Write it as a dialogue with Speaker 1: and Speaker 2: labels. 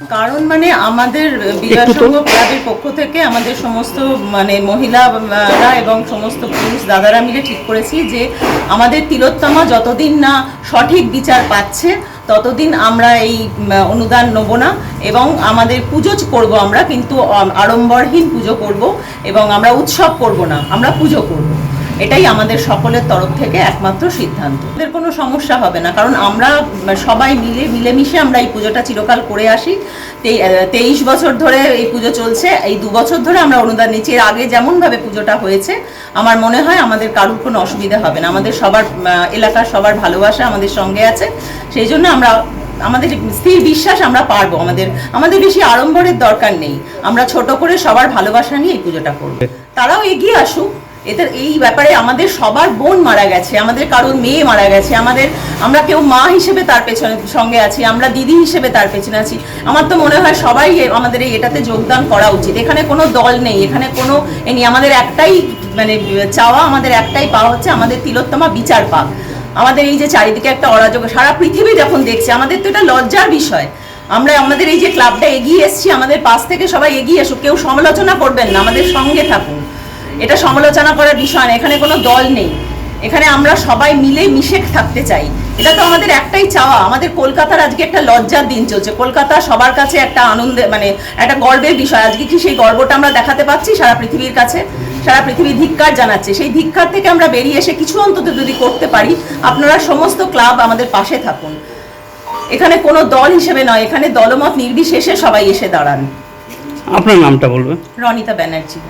Speaker 1: কারণ মানে আমাদের
Speaker 2: একটু
Speaker 1: ক্লাবের পক্ষ থেকে আমাদের সমস্ত মানে মহিলারা এবং সমস্ত পুরুষ দাদারা মিলে ঠিক করেছি যে আমাদের তিলোত্তমা যতদিন না সঠিক বিচার পাচ্ছে ততদিন আমরা এই অনুদান নেব না এবং আমাদের পুজো করব আমরা কিন্তু আড়ম্বরহীন পুজো করব এবং আমরা উৎসব করব না আমরা পুজো করব। এটাই আমাদের সকলের তরফ থেকে একমাত্র সিদ্ধান্ত। আমাদের কোনো সমস্যা হবে না, কারণ আমরা সবাই মিলে, মিলেমিশে আমরা এই পুজোটা চিরকাল করে আসি। তেইশ বছর ধরে এই পুজো চলছে, এই দু বছর ধরে আমরা অনুদান নিচ্ছি। এর আগে যেমনভাবে পুজোটা হয়েছে, আমার মনে হয় আমাদের কারুর কোনো অসুবিধা হবে না। আমাদের সবার এলাকার সবার ভালোবাসা আমাদের সঙ্গে আছে। সেই জন্য আমরা, আমাদের স্থির বিশ্বাস আমরা পারব। আমাদের আমাদের বেশি আড়ম্বরের দরকার নেই। আমরা ছোট করে সবার ভালোবাসা নিয়ে এই পুজোটা করব। তারাও এগিয়ে আসুক। এদের এই ব্যাপারে আমাদের সবার বোন মারা গেছে, আমাদের কারোর মেয়ে মারা গেছে, আমাদের, আমরা কেউ মা হিসেবে তার পেছনে, সঙ্গে আছি, আমরা দিদি হিসেবে তার পেছনে আছি। আমার তো মনে হয় সবাই আমাদের এই এটাতে যোগদান করা উচিত। এখানে কোনো দল নেই, এখানে কোনো নেই, আমাদের একটাই মানে চাওয়া, আমাদের একটাই পাওয়া হচ্ছে আমাদের তিলোত্তমা বিচার পাক। আমাদের এই যে চারিদিকে একটা অরাজক, সারা পৃথিবী যখন দেখছে, আমাদের তো এটা লজ্জার বিষয়। আমরা, আমাদের এই যে ক্লাবটা এগিয়ে এসেছি, আমাদের পাশ থেকে সবাই এগিয়ে এসুক, কেউ সমালোচনা করবেন না, আমাদের সঙ্গে থাকুন। এটা সমালোচনা করার বিষয় না এখানে কোনো দল নেই। এখানে আমরা সবাই মিলে মিশে থাকতে চাই। এটা তো আমাদের একটাই চাওয়া। আমাদের কলকাতার আজকে একটা লজ্জার দিন চলছে। কলকাতা সবার কাছে একটা আনন্দের মানে একটা গর্বের বিষয়। আজকে কি সেই গর্বটা আমরা দেখাতে পাচ্ছি সারা পৃথিবীর কাছে? সারা পৃথিবী ধিক্কার জানাচ্ছে। সেই ধিক্কার থেকে আমরা বেরিয়ে এসে কিছু অন্তত যদি করতে পারি আপনারা সমস্ত ক্লাব আমাদের পাশে থাকুন। এখানে কোনো দল হিসেবে নয় এখানে দলমত নির্বিশেষে সবাই এসে দাঁড়ান।
Speaker 2: আপনার নামটা বলবেন?
Speaker 1: রনিতা ব্যানার্জি।